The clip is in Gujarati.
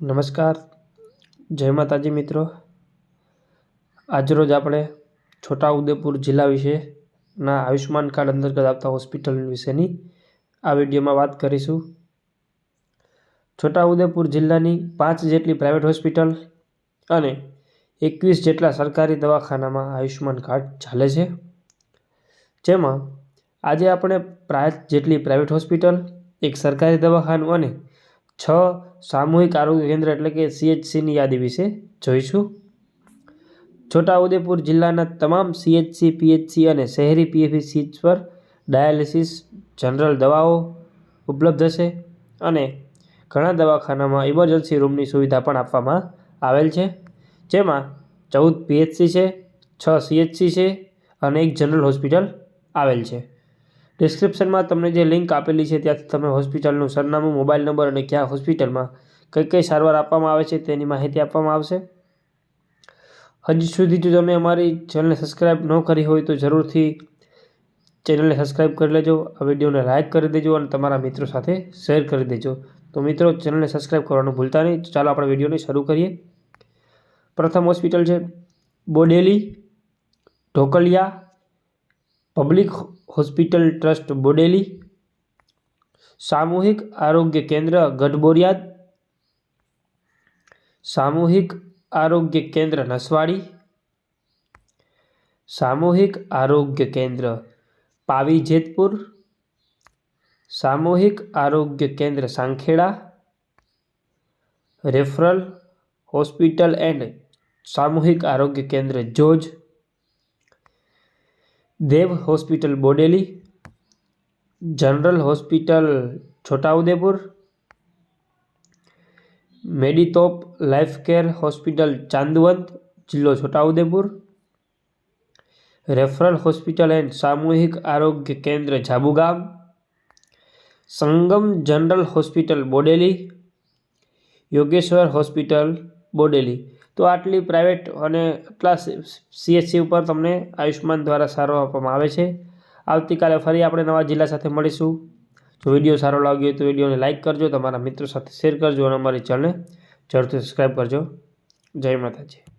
નમસ્કાર. જય માતાજી મિત્રો. આજરોજ આપણે છોટાઉદેપુર જિલ્લા વિશેના આયુષ્માન કાર્ડ અંતર્ગત આવતા હોસ્પિટલ વિશેની આ વિડીયોમાં વાત કરીશું. છોટાઉદેપુર જિલ્લાની પાંચ જેટલી પ્રાઇવેટ હોસ્પિટલ અને એકવીસ જેટલા સરકારી દવાખાનામાં આયુષ્માન કાર્ડ ચાલે છે. જેમાં આજે આપણે પાંચ જેટલી પ્રાઇવેટ હોસ્પિટલ, એક સરકારી દવાખાનું અને છ સામૂહિક આરોગ્ય કેન્દ્ર એટલે કે સીએચસીની યાદી વિશે જોઈશું. છોટાઉદેપુર જિલ્લાના તમામ સીએચસી પીએચસી અને શહેરી પીએફી સીટ પર ડાયાલિસિસ, જનરલ દવાઓ ઉપલબ્ધ છે અને ઘણા દવાખાનામાં ઇમરજન્સી રૂમની સુવિધા પણ આપવામાં આવેલ છે. જેમાં ચૌદ પીએચસી છે, છ સીએચસી છે અને એક જનરલ હોસ્પિટલ આવેલ છે. ડિસ્ક્રિપ્શનમાં તમને જે લિંક આપેલી છે, ત્યાંથી તમે હોસ્પિટલનું સરનામું મોબાઈલ નંબર અને ક્યાં હોસ્પિટલમાં કઈ કઈ સારવાર આપવામાં આવે છે, તેની માહિતી આપવામાં આવશે. હજી સુધી જો તમે અમારી ચેનલને સબસ્ક્રાઈબ ન કરી હોય તો જરૂરથી ચેનલને સબસ્ક્રાઈબ કરી લેજો, આ વિડીયોને લાઇક કરી દેજો અને તમારા મિત્રો સાથે શેર કરી દેજો. તો મિત્રો ચેનલને સબસ્ક્રાઈબ કરવાનું ભૂલતા નહીં. ચાલો આપણે વિડીયોને શરૂ કરીએ. પ્રથમ હોસ્પિટલ છે Bodeli, Dhokaliya public hospital trust Bodeli, સામૂહિક આરોગ્ય કેન્દ્ર ગઢબોરિયાદ, સામૂહિક આરોગ્ય કેન્દ્ર નસવાડી, સામૂહિક આરોગ્ય કેન્દ્ર પાવી જેતપુર સામૂહિક આરોગ્ય કેન્દ્ર સાંખેડા, રેફરલ હોસ્પિટલ એન્ડ સામૂહિક આરોગ્ય કેન્દ્ર જોજ દેવ hospital Bodeli, general hospital Chhota Udepur, મેડિતોપ life care hospital Chandvant, જિલ્લો છોટાઉદેપુર, રેફરલ હોસ્પિટલ એન્ડ સામૂહિક આરોગ્ય કેન્દ્ર Jabugam, Sangam general hospital Bodeli, Yogeshwar hospital Bodeli. તો આટલી પ્રાઇવેટ અને આટલા સીએચસી ઉપર તમને આયુષ્માન દ્વારા સારો આપવામાં આવે છે. આવતીકાલે ફરી આપણે નવા જિલ્લા સાથે મળીશું. જો વીડિયો સારો લાગ્યો હોય તો વિડીયોને લાઇક કરજો, તમારા મિત્રો સાથે શેર કરજો અને અમારી ચેનલને જરૂરથી સબસ્ક્રાઈબ કરજો. જય માતાજી.